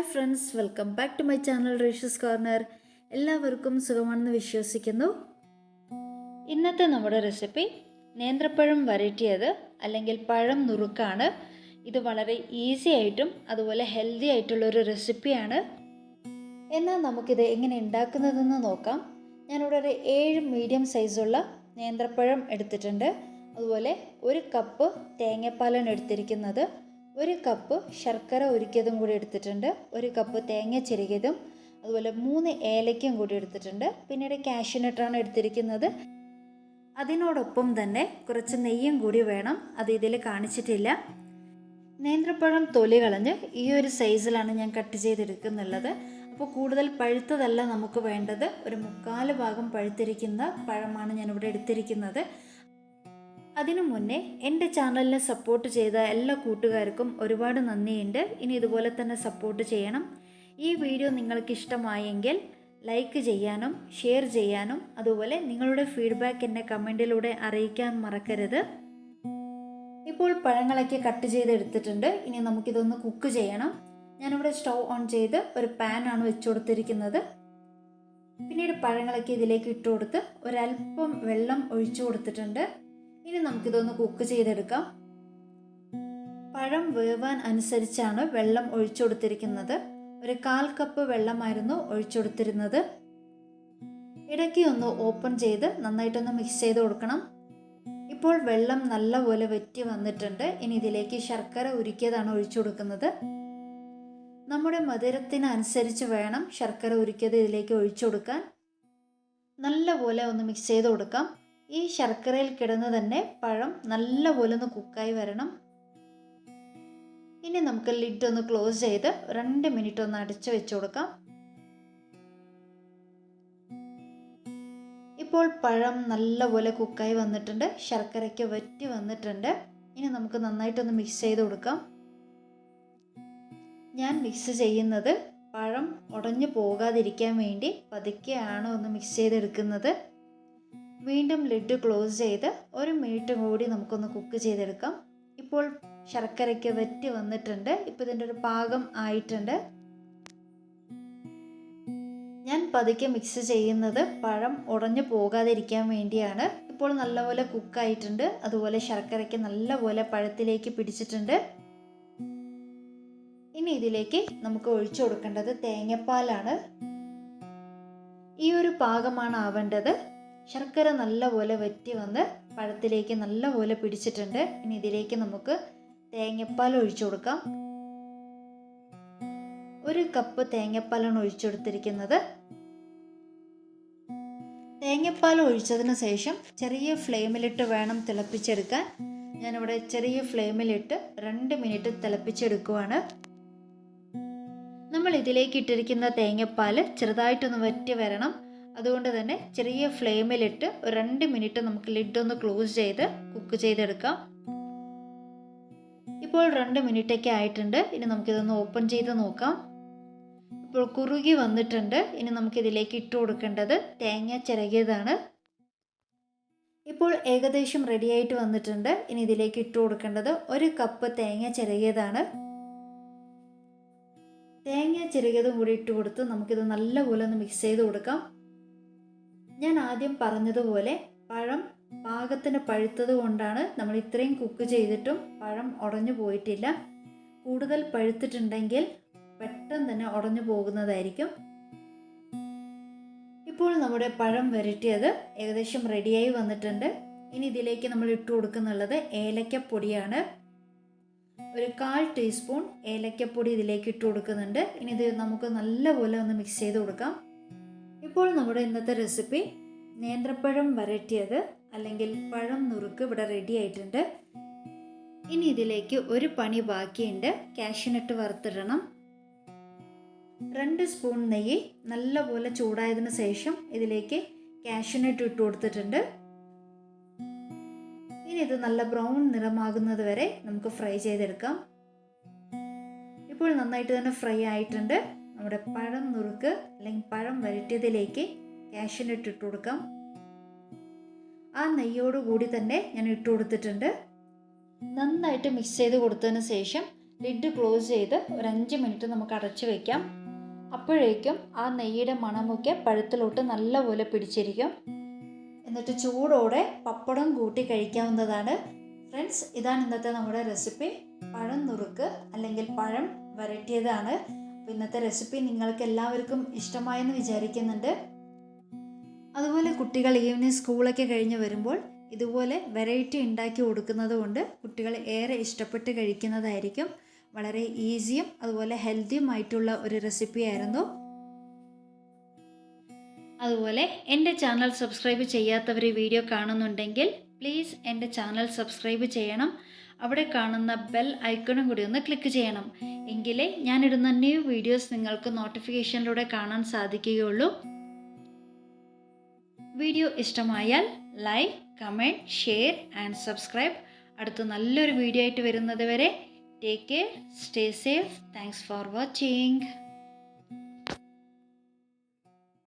Hi friends welcome back to my channel ratios corner. എല്ലാവർക്കും സുഖമാണെന്ന് വിശ്വസിക്കുന്നു. ഇന്നത്തെ നമ്മുടെ റെസിപ്പി നേന്ത്രപ്പഴം വരട്ടിയത് അല്ലെങ്കിൽ പഴം നുറുക്കാണ്. ഇത് വളരെ ഈസി ആയിട്ടും അതുപോലെ ഹെൽത്തി ആയിട്ടുള്ളൊരു റെസിപ്പിയാണ്. എന്നാൽ നമുക്കിത് എങ്ങനെ ഉണ്ടാക്കുന്നതെന്ന് നോക്കാം. ഞാനിവിടെ ഒരു ഏഴ് മീഡിയം സൈസുള്ള നേന്ത്രപ്പഴം എടുത്തിട്ടുണ്ട്. അതുപോലെ ഒരു കപ്പ് തേങ്ങാപ്പാലാണ് എടുത്തിരിക്കുന്നത്. ഒരു കപ്പ് ശർക്കര ഉരുക്കിയതും കൂടി എടുത്തിട്ടുണ്ട്. ഒരു കപ്പ് തേങ്ങ ചെരുകിയതും അതുപോലെ മൂന്ന് ഏലയ്ക്കും കൂടി എടുത്തിട്ടുണ്ട്. പിന്നീട് കാഷ്യൂനട്ടാണ് എടുത്തിരിക്കുന്നത്. അതിനോടൊപ്പം തന്നെ കുറച്ച് നെയ്യും കൂടി വേണം. അത് ഇതിൽ കാണിച്ചിട്ടില്ല. നേന്ത്രപ്പഴം തൊലി കളഞ്ഞ് ഈ ഒരു സൈസിലാണ് ഞാൻ കട്ട് ചെയ്തെടുക്കുന്നുള്ളത്. അപ്പോൾ കൂടുതൽ പഴുത്തതല്ല നമുക്ക് വേണ്ടത്. ഒരു മുക്കാൽ ഭാഗം പഴുത്തിരിക്കുന്ന പഴമാണ് ഞാനിവിടെ എടുത്തിരിക്കുന്നത്. അതിനു മുന്നേ എന്റെ ചാനലിനെ സപ്പോർട്ട് ചെയ്ത എല്ലാ കൂട്ടുകാർക്കും ഒരുപാട് നന്ദിയുണ്ട്. ഇനി ഇതുപോലെ തന്നെ സപ്പോർട്ട് ചെയ്യണം. ഈ വീഡിയോ നിങ്ങൾക്ക് ഇഷ്ടമായെങ്കിൽ ലൈക്ക് ചെയ്യാനും ഷെയർ ചെയ്യാനും അതുപോലെ നിങ്ങളുടെ ഫീഡ്ബാക്ക് എന്നെ കമന്റിലൂടെ അറിയിക്കാൻ മറക്കരുത്. ഇപ്പോൾ പഴങ്ങളൊക്കെ കട്ട് ചെയ്ത് എടുത്തിട്ടുണ്ട്. ഇനി നമുക്കിതൊന്ന് കുക്ക് ചെയ്യണം. ഞാനിവിടെ സ്റ്റൗ ഓൺ ചെയ്ത് ഒരു പാനാണ് വെച്ചു കൊടുത്തിരിക്കുന്നത്. പിന്നീട് പഴങ്ങളൊക്കെ ഇതിലേക്ക് ഇട്ട് കൊടുത്ത് ഒരല്പം വെള്ളം ഒഴിച്ചു കൊടുത്തിട്ടുണ്ട്. ഇനി നമുക്കിതൊന്ന് കുക്ക് ചെയ്തെടുക്കാം. പഴം വേവാൻ അനുസരിച്ചാണ് വെള്ളം ഒഴിച്ചു കൊടുത്തിരിക്കുന്നത് ഒരു കാൽ കപ്പ് വെള്ളമായിരുന്നു ഒഴിച്ചു കൊടുത്തിരുന്നത് ഇടയ്ക്ക് ഒന്ന് ഓപ്പൺ ചെയ്ത് നന്നായിട്ടൊന്ന് മിക്സ് ചെയ്ത് കൊടുക്കണം. ഇപ്പോൾ വെള്ളം നല്ലപോലെ വറ്റി വന്നിട്ടുണ്ട്. ഇനി ഇതിലേക്ക് ശർക്കര ഉരുക്കിയതാണ് ഒഴിച്ചു കൊടുക്കുന്നത് നമ്മുടെ മധുരത്തിനനുസരിച്ച് വേണം ശർക്കര ഉരുക്കിയത് ഇതിലേക്ക് ഒഴിച്ചു കൊടുക്കാൻ നല്ലപോലെ ഒന്ന് മിക്സ് ചെയ്ത് കൊടുക്കാം. ഈ ശർക്കരയിൽ കിടന്ന് തന്നെ പഴം നല്ലപോലെ ഒന്ന് കുക്കായി വരണം. ഇനി നമുക്ക് ലിഡ് ഒന്ന് ക്ലോസ് ചെയ്ത് രണ്ട് മിനിറ്റ് ഒന്ന് അടച്ചു വെച്ച് കൊടുക്കാം. ഇപ്പോൾ പഴം നല്ലപോലെ കുക്കായി വന്നിട്ടുണ്ട്. ശർക്കരയ്ക്ക് വറ്റി വന്നിട്ടുണ്ട്. ഇനി നമുക്ക് നന്നായിട്ടൊന്ന് മിക്സ് ചെയ്ത് കൊടുക്കാം. ഞാൻ മിക്സ് ചെയ്യുന്നത് പഴം ഉടഞ്ഞു പോകാതിരിക്കാൻ വേണ്ടി പതുക്കെയാണ് ഒന്ന് മിക്സ് ചെയ്തെടുക്കുന്നത്. വീണ്ടും ലിഡ് ക്ലോസ് ചെയ്ത് ഒരു മിനിറ്റ് കൂടി നമുക്കൊന്ന് കുക്ക് ചെയ്തെടുക്കാം. ഇപ്പോൾ ശർക്കരയ്ക്ക് വെറ്റി വന്നിട്ടുണ്ട്. ഇപ്പോൾ ഇതിന്റെ ഒരു പാകം ആയിട്ടുണ്ട്. ഞാൻ പതുക്കെ മിക്സ് ചെയ്യുന്നത് പഴം ഉടഞ്ഞു പോകാതിരിക്കാൻ വേണ്ടിയാണ്. ഇപ്പോൾ നല്ലപോലെ കുക്കായിട്ടുണ്ട് അതുപോലെ ശർക്കരയ്ക്ക് നല്ലപോലെ പഴത്തിലേക്ക് പിടിച്ചിട്ടുണ്ട്. ഇനി ഇതിലേക്ക് നമുക്ക് ഒഴിച്ചു കൊടുക്കേണ്ടത് തേങ്ങപ്പാലാണ്. ഈ ഒരു പാകമാണ് ആവേണ്ടത്. ശർക്കര നല്ലപോലെ വറ്റി വന്ന് പഴത്തിലേക്ക് നല്ലപോലെ പിടിച്ചിട്ടുണ്ട്. ഇനി ഇതിലേക്ക് നമുക്ക് തേങ്ങപ്പാൽ ഒഴിച്ചു കൊടുക്കാം. ഒരു കപ്പ് തേങ്ങപ്പാലാണ് ഒഴിച്ചു കൊടുത്തിരിക്കുന്നത്. തേങ്ങാപ്പാൽ ഒഴിച്ചതിന് ശേഷം ചെറിയ ഫ്ലെയിമിലിട്ട് വേണം തിളപ്പിച്ചെടുക്കാൻ. ഞാനിവിടെ ചെറിയ ഫ്ലെയിമിലിട്ട് രണ്ട് മിനിറ്റ് തിളപ്പിച്ചെടുക്കുവാണ്. നമ്മൾ ഇതിലേക്ക് ഇട്ടിരിക്കുന്ന തേങ്ങപ്പാൽ ചെറുതായിട്ടൊന്ന് വറ്റി വരണം. അതുകൊണ്ട് തന്നെ ചെറിയ ഫ്ലെയിമിലിട്ട് ഒരു രണ്ട് മിനിറ്റ് നമുക്ക് ലിഡ് ഒന്ന് ക്ലോസ് ചെയ്ത് കുക്ക് ചെയ്തെടുക്കാം. ഇപ്പോൾ രണ്ട് മിനിറ്റൊക്കെ ആയിട്ടുണ്ട്. ഇനി നമുക്കിതൊന്ന് ഓപ്പൺ ചെയ്ത് നോക്കാം. ഇപ്പോൾ കുറുകി വന്നിട്ടുണ്ട്. ഇനി നമുക്കിതിലേക്ക് ഇട്ട് കൊടുക്കേണ്ടത് തേങ്ങ ചിരകിയതാണ്. ഇപ്പോൾ ഏകദേശം റെഡി ആയിട്ട് വന്നിട്ടുണ്ട്. ഇനി ഇതിലേക്ക് ഇട്ട് കൊടുക്കേണ്ടത് ഒരു കപ്പ് തേങ്ങ ചിരകിയതാണ്. തേങ്ങ ചിരകിയതും കൂടി ഇട്ട് കൊടുത്ത് നമുക്കിത് നല്ലപോലെ ഒന്ന് മിക്സ് ചെയ്ത് കൊടുക്കാം. ഞാൻ ആദ്യം പറഞ്ഞതുപോലെ പഴം പാകത്തിന് പഴുത്തത് കൊണ്ടാണ് നമ്മൾ ഇത്രയും കുക്ക് ചെയ്തിട്ടും പഴം ഉടഞ്ഞു പോയിട്ടില്ല. കൂടുതൽ പഴുത്തിട്ടുണ്ടെങ്കിൽ പെട്ടെന്ന് തന്നെ ഉടഞ്ഞു പോകുന്നതായിരിക്കും. ഇപ്പോൾ നമ്മുടെ പഴം വരട്ടിയത് ഏകദേശം റെഡിയായി വന്നിട്ടുണ്ട്. ഇനി ഇതിലേക്ക് നമ്മൾ ഇട്ട് കൊടുക്കുന്നുള്ളത് ഏലക്കപ്പൊടിയാണ്. ഒരു കാൽ ടീസ്പൂൺ ഏലക്കപ്പൊടി ഇതിലേക്ക് ഇട്ട് കൊടുക്കുന്നുണ്ട്. ഇനി ഇത് നമുക്ക് നല്ലപോലെ ഒന്ന് മിക്സ് ചെയ്ത് കൊടുക്കാം. ഇപ്പോൾ നമ്മുടെ ഇന്നത്തെ റെസിപ്പി നേന്ത്രപ്പഴം വരട്ടിയത് അല്ലെങ്കിൽ പഴം നുറുക്ക് ഇവിടെ റെഡി ആയിട്ടുണ്ട്. ഇനി ഇതിലേക്ക് ഒരു പണി ബാക്കിയുണ്ട്. കാഷ്യൂനട്ട് വറുത്തിടണം. രണ്ട് സ്പൂൺ നെയ്യ് നല്ലപോലെ ചൂടായതിന് ശേഷം ഇതിലേക്ക് കാഷ്യൂനട്ട് ഇട്ട് കൊടുത്തിട്ടുണ്ട്. ഇനി ഇത് നല്ല ബ്രൗൺ നിറമാകുന്നത് വരെ നമുക്ക് ഫ്രൈ ചെയ്തെടുക്കാം. ഇപ്പോൾ നന്നായിട്ട് തന്നെ ഫ്രൈ ആയിട്ടുണ്ട്. നമ്മുടെ പഴം നുറുക്ക് അല്ലെങ്കിൽ പഴം വരട്ടിയതിലേക്ക് കാഷ്യൂനട്ട് ഇട്ട് കൊടുക്കാം. ആ നെയ്യോട് കൂടി തന്നെ ഞാൻ ഇട്ട് കൊടുത്തിട്ടുണ്ട്. നന്നായിട്ട് മിക്സ് ചെയ്ത് കൊടുത്തതിന് ശേഷം ലിഡ് ക്ലോസ് ചെയ്ത് ഒരു അഞ്ച് മിനിറ്റ് നമുക്ക് അടച്ചു വയ്ക്കാം അപ്പോഴേക്കും ആ നെയ്യുടെ മണമൊക്കെ പഴുത്തിലോട്ട് നല്ലപോലെ പിടിച്ചിരിക്കും. എന്നിട്ട് ചൂടോടെ പപ്പടം കൂട്ടി കഴിക്കാവുന്നതാണ്. ഫ്രണ്ട്സ് ഇതാണ് ഇന്നത്തെ നമ്മുടെ റെസിപ്പി. പഴം നുറുക്ക് അല്ലെങ്കിൽ പഴം വരട്ടിയതാണ്. ഇന്നത്തെ റെസിപ്പി നിങ്ങൾക്ക് എല്ലാവർക്കും ഇഷ്ടമായെന്ന് വിചാരിക്കുന്നുണ്ട്. അതുപോലെ കുട്ടികൾ ഈവനിങ് സ്കൂളൊക്കെ കഴിഞ്ഞ് വരുമ്പോൾ ഇതുപോലെ വെറൈറ്റി ഉണ്ടാക്കി കൊടുക്കുന്നത് കൊണ്ട് കുട്ടികൾ ഏറെ ഇഷ്ടപ്പെട്ട് കഴിക്കുന്നതായിരിക്കും. വളരെ ഈസിയും അതുപോലെ ഹെൽത്തിയുമായിട്ടുള്ള ഒരു റെസിപ്പി ആയിരുന്നു. അതുപോലെ എന്റെ ചാനൽ സബ്സ്ക്രൈബ് ചെയ്യാത്തവർ വീഡിയോ കാണുന്നുണ്ടെങ്കിൽ പ്ലീസ് എന്റെ ചാനൽ സബ്സ്ക്രൈബ് ചെയ്യണം. അവിടെ കാണുന്ന ബെൽ ഐക്കണും കൂടി ഒന്ന് ക്ലിക്ക് ചെയ്യണം. എങ്കിലേ ഞാനിടുന്ന ന്യൂ വീഡിയോസ് നിങ്ങൾക്ക് നോട്ടിഫിക്കേഷനിലൂടെ കാണാൻ സാധിക്കുകയുള്ളൂ. വീഡിയോ ഇഷ്ടമായാൽ like comment share and subscribe അടുത്ത നല്ലൊരു വീഡിയോ ആയിട്ട് വരുന്നത് വരെ take care stay safe thanks for watching